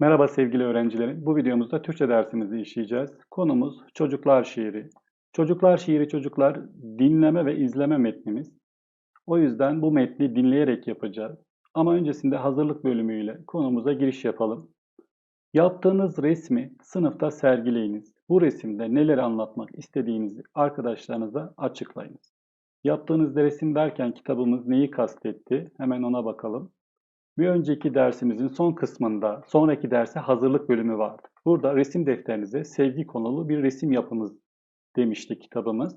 Merhaba sevgili öğrencilerim. Bu videomuzda Türkçe dersimizi işleyeceğiz. Konumuz çocuklar şiiri. Çocuklar şiiri çocuklar dinleme ve izleme metnimiz. O yüzden bu metni dinleyerek yapacağız. Ama öncesinde hazırlık bölümüyle konumuza giriş yapalım. Yaptığınız resmi sınıfta sergileyiniz. Bu resimde neler anlatmak istediğinizi arkadaşlarınıza açıklayınız. Yaptığınız resim derken kitabımız neyi kastetti? Hemen ona bakalım. Bir önceki dersimizin son kısmında sonraki derse hazırlık bölümü vardı. Burada resim defterinize sevgi konulu bir resim yapınız demişti kitabımız.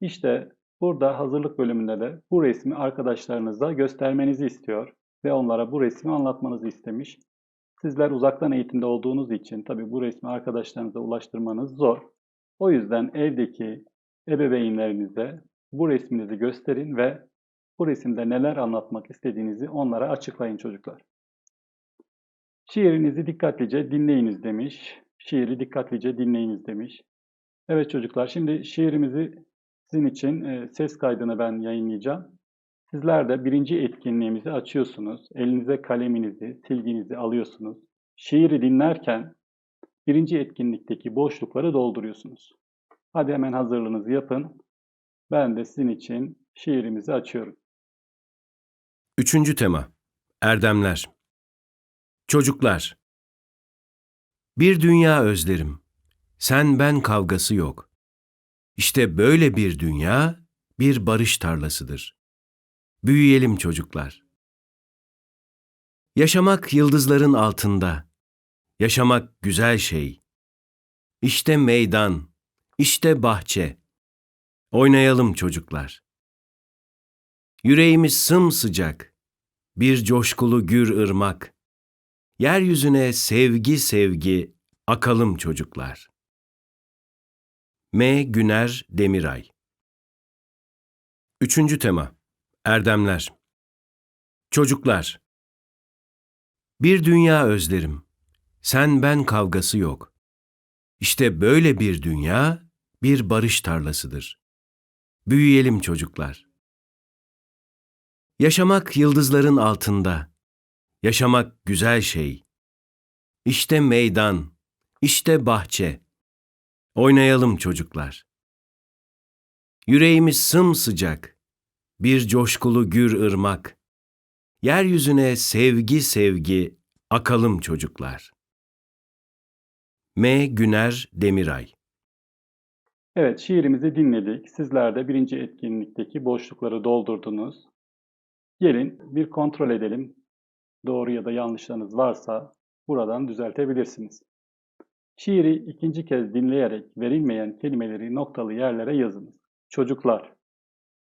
İşte burada hazırlık bölümünde de bu resmi arkadaşlarınıza göstermenizi istiyor ve onlara bu resmi anlatmanızı istemiş. Sizler uzaktan eğitimde olduğunuz için tabii bu resmi arkadaşlarınıza ulaştırmanız zor. O yüzden evdeki ebeveynlerinize bu resminizi gösterin ve bu resimde neler anlatmak istediğinizi onlara açıklayın çocuklar. Şiirinizi dikkatlice dinleyiniz demiş. Şiiri dikkatlice dinleyiniz demiş. Evet çocuklar şimdi şiirimizi sizin için e, ses kaydını ben yayınlayacağım. Sizler de birinci etkinliğimizi açıyorsunuz. Elinize kaleminizi, silginizi alıyorsunuz. Şiiri dinlerken birinci etkinlikteki boşlukları dolduruyorsunuz. Hadi hemen hazırlığınızı yapın. Ben de sizin için şiirimizi açıyorum. Üçüncü tema Erdemler Çocuklar Bir dünya özlerim. Sen ben kavgası yok. İşte böyle bir dünya bir barış tarlasıdır. Büyüyelim çocuklar. Yaşamak yıldızların altında. Yaşamak güzel şey. İşte meydan, işte bahçe. Oynayalım çocuklar. Yüreğimiz sımsıcak, bir coşkulu gür ırmak. Yeryüzüne sevgi sevgi akalım çocuklar. M. Güner Demiray Üçüncü tema Erdemler Çocuklar Bir dünya özlerim. Sen ben kavgası yok. İşte böyle bir dünya bir barış tarlasıdır. Büyüyelim çocuklar. Yaşamak yıldızların altında. Yaşamak güzel şey. İşte meydan, işte bahçe. Oynayalım çocuklar. Yüreğimiz sımsıcak. Bir coşkulu gür ırmak. Yeryüzüne sevgi sevgi akalım çocuklar. M. Güner Demiray Evet şiirimizi dinledik. Sizler de birinci etkinlikteki boşlukları doldurdunuz. Gelin bir kontrol edelim. Doğru ya da yanlışlarınız varsa buradan düzeltebilirsiniz. Şiiri ikinci kez dinleyerek verilmeyen kelimeleri noktalı yerlere yazınız. Çocuklar,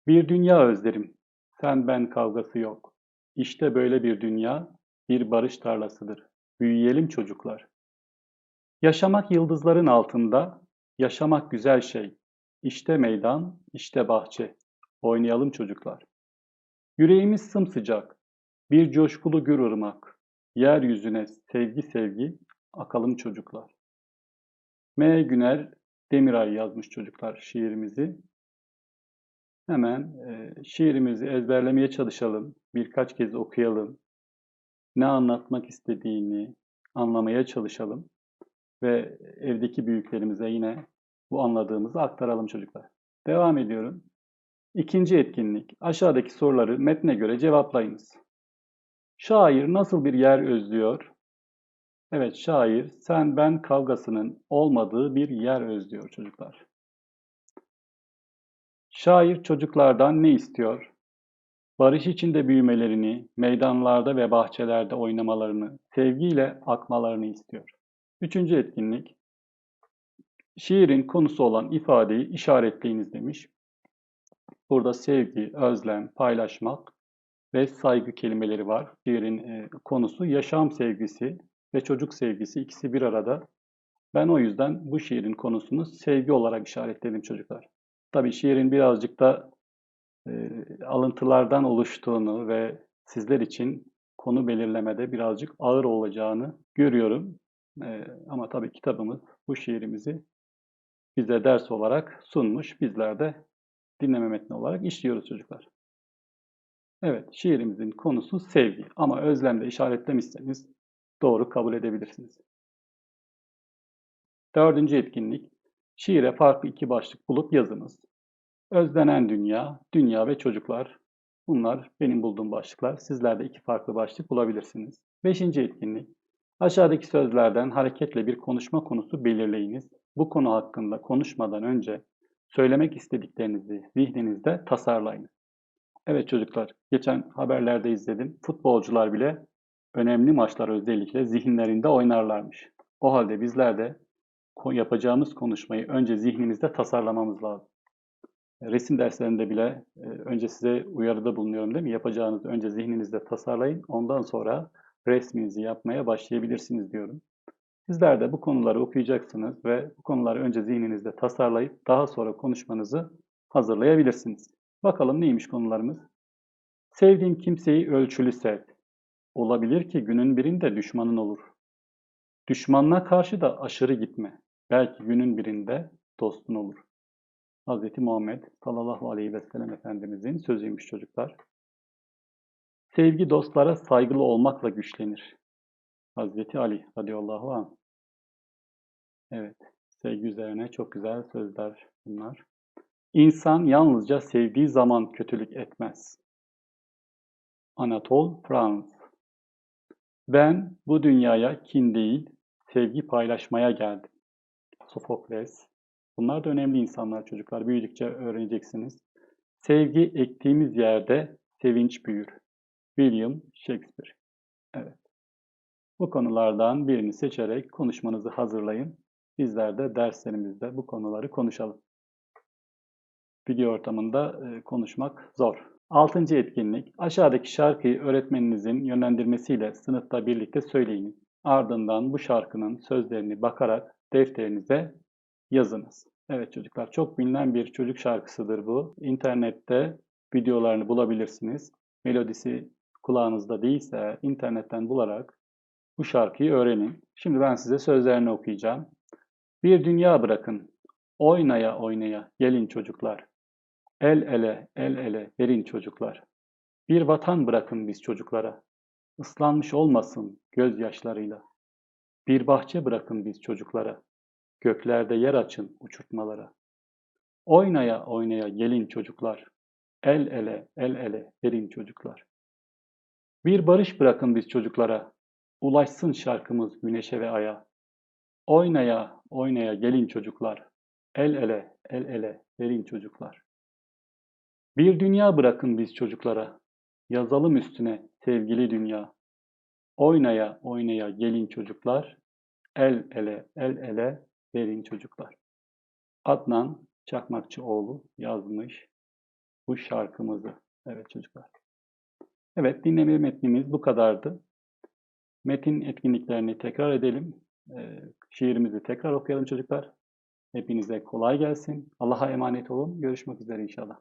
bir dünya özlerim. Sen ben kavgası yok. İşte böyle bir dünya, bir barış tarlasıdır. Büyüyelim çocuklar. Yaşamak yıldızların altında, yaşamak güzel şey. İşte meydan, işte bahçe. Oynayalım çocuklar. Yüreğimiz sımsıcak, bir coşkulu gür ırmak. Yeryüzüne sevgi sevgi, akalım çocuklar. M. Güner Demiray yazmış çocuklar şiirimizi. Hemen e, şiirimizi ezberlemeye çalışalım. Birkaç kez okuyalım. Ne anlatmak istediğini anlamaya çalışalım. Ve evdeki büyüklerimize yine bu anladığımızı aktaralım çocuklar. Devam ediyorum. İkinci etkinlik. Aşağıdaki soruları metne göre cevaplayınız. Şair nasıl bir yer özlüyor? Evet, şair sen ben kavgasının olmadığı bir yer özlüyor çocuklar. Şair çocuklardan ne istiyor? Barış içinde büyümelerini, meydanlarda ve bahçelerde oynamalarını, sevgiyle akmalarını istiyor. Üçüncü etkinlik. Şiirin konusu olan ifadeyi işaretleyiniz demiş. Burada sevgi, özlem, paylaşmak ve saygı kelimeleri var. Şiirin e, konusu yaşam sevgisi ve çocuk sevgisi ikisi bir arada. Ben o yüzden bu şiirin konusunu sevgi olarak işaretledim çocuklar. Tabii şiirin birazcık da e, alıntılardan oluştuğunu ve sizler için konu belirlemede birazcık ağır olacağını görüyorum. E, ama tabii kitabımız bu şiirimizi bize ders olarak sunmuş. Bizler de dinleme metni olarak işliyoruz çocuklar. Evet, şiirimizin konusu sevgi. Ama özlemde işaretlemişseniz doğru kabul edebilirsiniz. Dördüncü etkinlik. Şiire farklı iki başlık bulup yazınız. Özlenen dünya, dünya ve çocuklar. Bunlar benim bulduğum başlıklar. Sizler de iki farklı başlık bulabilirsiniz. Beşinci etkinlik. Aşağıdaki sözlerden hareketle bir konuşma konusu belirleyiniz. Bu konu hakkında konuşmadan önce söylemek istediklerinizi zihninizde tasarlayın. Evet çocuklar, geçen haberlerde izledim. Futbolcular bile önemli maçlar özellikle zihinlerinde oynarlarmış. O halde bizler de yapacağımız konuşmayı önce zihnimizde tasarlamamız lazım. Resim derslerinde bile e, önce size uyarıda bulunuyorum değil mi? Yapacağınızı önce zihninizde tasarlayın. Ondan sonra resminizi yapmaya başlayabilirsiniz diyorum. Sizler de bu konuları okuyacaksınız ve bu konuları önce zihninizde tasarlayıp daha sonra konuşmanızı hazırlayabilirsiniz. Bakalım neymiş konularımız? Sevdiğin kimseyi ölçülü sev. Olabilir ki günün birinde düşmanın olur. Düşmanına karşı da aşırı gitme. Belki günün birinde dostun olur. Hz. Muhammed sallallahu aleyhi ve sellem Efendimizin sözüymüş çocuklar. Sevgi dostlara saygılı olmakla güçlenir. Hazreti Ali radıyallahu anh. Evet, sevgi üzerine çok güzel sözler bunlar. İnsan yalnızca sevdiği zaman kötülük etmez. Anatol France Ben bu dünyaya kin değil, sevgi paylaşmaya geldim. Sofokles. Bunlar da önemli insanlar çocuklar. Büyüdükçe öğreneceksiniz. Sevgi ektiğimiz yerde sevinç büyür. William Shakespeare. Evet. Bu konulardan birini seçerek konuşmanızı hazırlayın. Bizler de derslerimizde bu konuları konuşalım. Video ortamında e, konuşmak zor. Altıncı etkinlik. Aşağıdaki şarkıyı öğretmeninizin yönlendirmesiyle sınıfta birlikte söyleyiniz. Ardından bu şarkının sözlerini bakarak defterinize yazınız. Evet çocuklar çok bilinen bir çocuk şarkısıdır bu. İnternette videolarını bulabilirsiniz. Melodisi kulağınızda değilse internetten bularak bu şarkıyı öğrenin. Şimdi ben size sözlerini okuyacağım. Bir dünya bırakın. Oynaya oynaya gelin çocuklar. El ele, el ele verin çocuklar. Bir vatan bırakın biz çocuklara. Islanmış olmasın gözyaşlarıyla. Bir bahçe bırakın biz çocuklara. Göklerde yer açın uçurtmalara. Oynaya oynaya gelin çocuklar. El ele, el ele verin çocuklar. Bir barış bırakın biz çocuklara. Ulaşsın şarkımız güneşe ve aya. Oynaya, oynaya gelin çocuklar. El ele, el ele verin çocuklar. Bir dünya bırakın biz çocuklara. Yazalım üstüne sevgili dünya. Oynaya, oynaya gelin çocuklar. El ele, el ele verin çocuklar. Adnan Çakmakçıoğlu yazmış bu şarkımızı. Evet çocuklar. Evet dinleme metnimiz bu kadardı. Metin etkinliklerini tekrar edelim. Ee, şiirimizi tekrar okuyalım çocuklar. Hepinize kolay gelsin. Allah'a emanet olun. Görüşmek üzere inşallah.